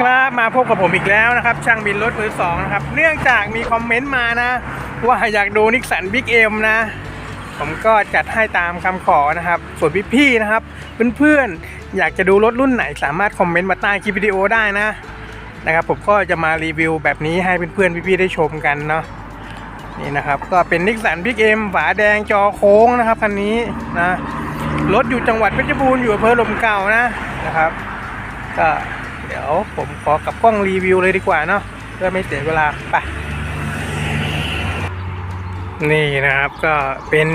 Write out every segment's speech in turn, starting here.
ครับมาพบกับผมอีกแล้วนะครับ ช่างบินรถมือสองนะครับ เนื่องจากมีคอมเมนต์มานะ ว่าอยากดูนิกสันบิ๊กเอ็มนะ ผมก็จัดให้ตามคำขอนะครับ ส่วนพี่ๆนะครับ เพื่อนๆ อยากจะดูรถรุ่นไหนสามารถคอมเมนต์มาใต้คลิปวิดีโอได้นะนะครับ ผมก็จะมารีวิวแบบนี้ให้เพื่อนๆ พี่ๆ ได้ชมกันเนาะนี่นะครับ ก็เป็นนิกสันบิ๊กเอ็มฝาแดงจอโค้งนะครับคันนี้นะรถอยู่จังหวัดเพชรบูรณ์อยู่อำเภอลมเก่านะนะครับก็ ดี๋ยวผมขอกลับกล้องรีวิวเลยดีกว่าเนาะเพื่อไม่เสียเวลาไปนี่นะครับก็เป็น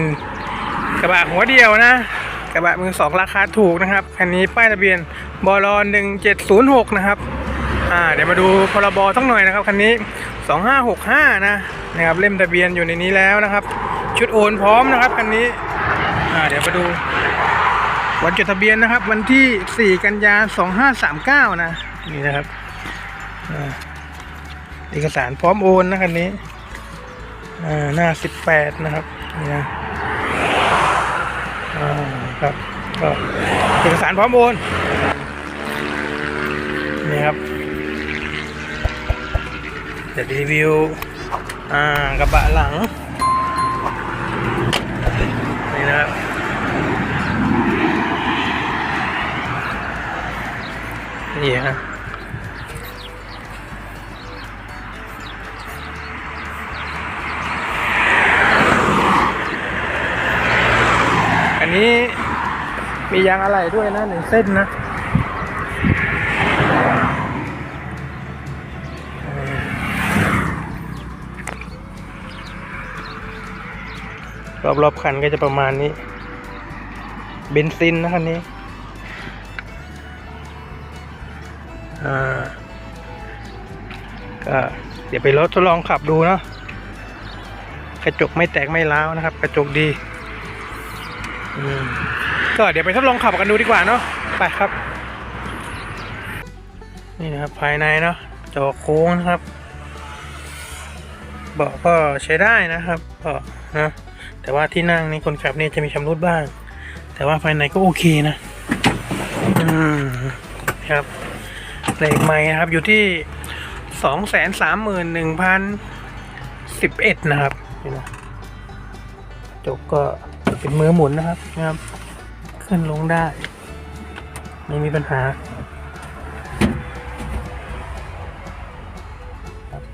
กระบะหัวเดียวนะ กระบะมือสองราคาถูกนะครับคันนี้ป้ายทะเบียนบลหนึ่งเจ็ดศูนย์หกนะครับอ่าเดี๋ยวมาดูพรบสักหน่อยนะครับคันนี้สองห้าหกห้านะนะครับเล่มทะเบียนอยู่ในนี้แล้วนะครับ ชุดโอนพร้อมนะครับคันนี้อ่าเดี๋ยวมาดูวันจดทะเบียนนะครับ วันที่ 4 กันยา 2539 นะ นี่นะครับเอกสารพร้อมโอนนะคันนี้อ่าหน้า18นะครับนี่นะครับก็เอกสารพร้อมโอนนี่ครับจะรีวิวกระบะหลังนี่นะครับนี่ฮะ มียางอะไหล่ด้วยนะหนึ่งเส้นนะรอบรอบๆคันก็จะประมาณนี้ เบนซินนะคันนี้อ่าก็เดี๋ยวไปรถทดลองขับดูเนาะกระจกไม่แตกไม่ร้าวนะครับ กระจกดี อืม ก็เดี๋ยวไปทดลองขับกันดูดีกว่าเนาะไปครับ นี่นะครับภายในเนาะจอโค้งนะครับเบาะก็ใช้ได้นะครับเบาะนะแต่ว่าที่นั่งนี่คนขับนี่จะมีชำรุดบ้าง แต่ว่าภายในก็โอเคนะอืมครับเลขใหม่นะครับอยู่ที่สองแสนสามหมื่นหนึ่งพันสิบเอ็ดนะครับนี่นะจกก็เป็นมือหมุนนะครับนะครับ ขึ้นลงได้ ไม่มีปัญหา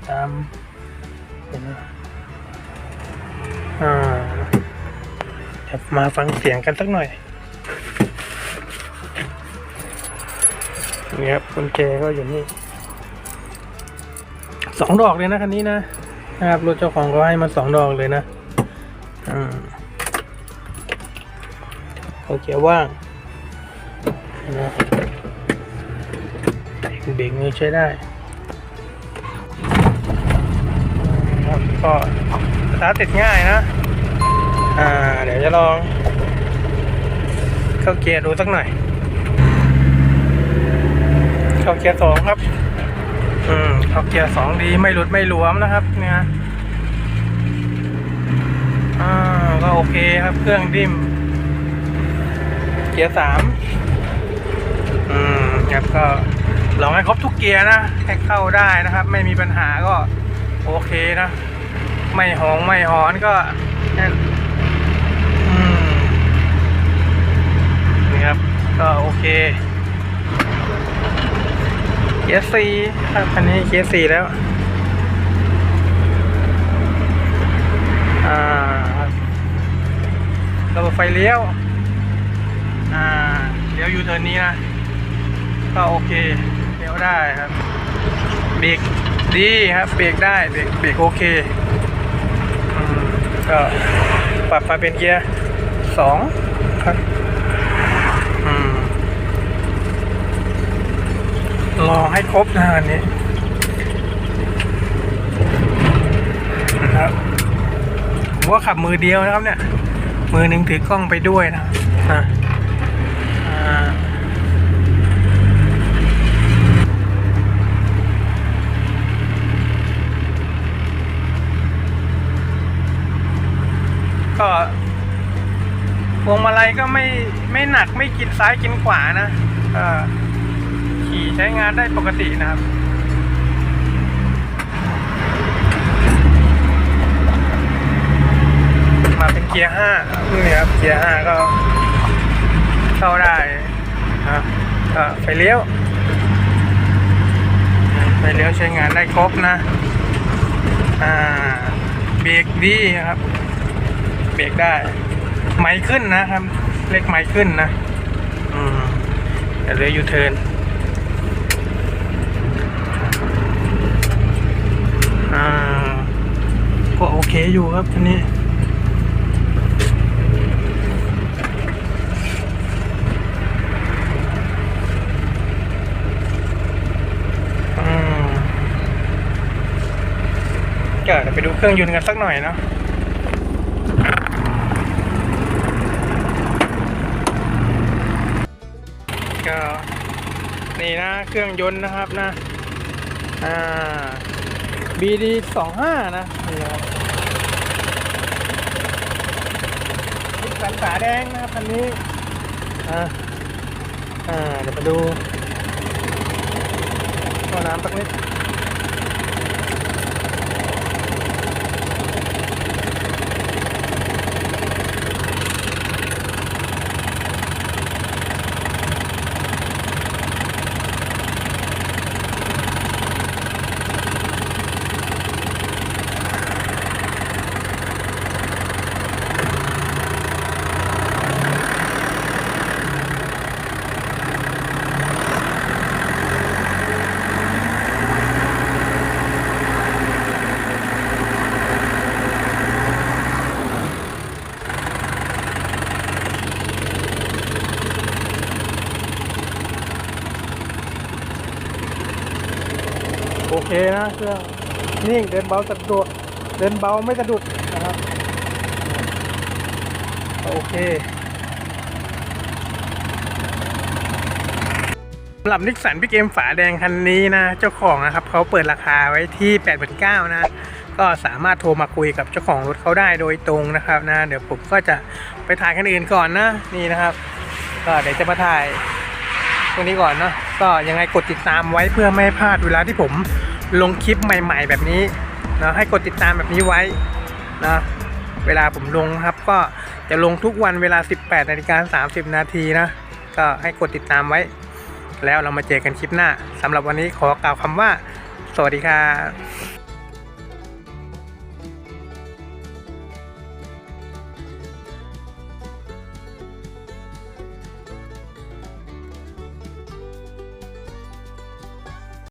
ตามเห็นไหมอ่าเดี๋ยวมาฟังเสียงกันสักหน่อยนี่ครับกุญแจก็อยู่นี่สองดอกเลยนะคันนี้นะนะครับรถเจ้าของก็ให้มาสองดอกเลยนะ อืม เขาเกียร์ว่างนะเบรกมือใช้ได้ครับก็สตาร์ทติดง่ายนะ อ่า เดี๋ยวจะลอง เข้าเกียร์ดูสักหน่อย เข้าเกียร์สองครับ อืม เข้าเกียร์สองดีไม่หลุดไม่หลวมนะครับ เนี่ยอ่าก็โอเคครับเครื่องดิ้ม เกียร์สามอืมครับก็ลองให้ครบทุกเกียร์นะให้เข้าได้นะครับ ไม่มีปัญหาก็โอเคนะ ไม่หองไม่หอนก็นั่นอืมนี่ครับ ก็โอเคเกียร์สี่ครับคันนี้เกียร์สี่แล้วอ่าครับระบบไฟเลี้ยว อ่าเลี้ยวยูเทิร์นนี้นะ ก็โอเคเลี้ยวได้ครับ เบรกดีครับ เบรกได้เบรกเบรกโอเคก็ปรับมาเป็นเกียร์สองครับลอืมรอให้ครบนะอันนี้นะครับผมว่าขับมือเดียวนะครับเนี่ย มือหนึ่งถือกล้องไปด้วยนะอะ ก็พวงมาลัยก็ไม่ไม่หนักไม่กินซ้ายกินขวานะก็ขี่ใช้งานได้ปกตินะครับมาเป็นเกียร์ห้านี่ครับเกียร์ห้าก็ เข้าได้นะก็ไฟเลี้ยวไฟเลี้ยวใช้งานได้ครบนะอ่าเบรกดีครับเบรกได้ ไม้ขึ้นนะครับ เล็กไม้ขึ้นนะอืมแต่เลยยูเทิร์นอ่าก็โอเคอยู่ครับคัน ก็เดี๋ยวไปดูเครื่องยนต์กันสักหน่อยเนาะก็นี่นะเครื่องยนต์นะครับนะอ่า BD สองห้านะนี่ครับนิสสันฝาแดงนะครับคันนี้อ่าอ่าเดี๋ยวมาดูตัวน้ำสักนิด โอเคนะเครื่องนิ่งเดินเบาสะดวกเดินเบาไม่สะดุดนะครับ โอเคสำหรับนิสสันพี่เกมฝาแดงคันนี้นะ เจ้าของนะครับเขาเปิดราคาไว้ที่8 9 0 0นะ ก็สามารถโทรมาคุยกับเจ้าของรถเขาได้โดยตรงนะครับนะ เดี๋ยวผมก็จะไปถ่ายคันอื่นก่อนนะ นี่นะครับ ก็เดี๋ยวจะมาถ่าย ตรงนี้ก่อนเนาะก็ยังไงกดติดตามไว้เพื่อไม่ให้พลาดเวลาที่ผมลงคลิปใหม่ ๆ แบบนี้นะให้กดติดตามแบบนี้ไว้นะเวลาผมลงครับ ก็จะลงทุกวันเวลา 18นาฬิกา30 นาทีนะก็ให้กดติดตามไว้ แล้วเรามาเจอกันคลิปหน้าสำหรับวันนี้ขอกล่าวคำว่า สวัสดีครับ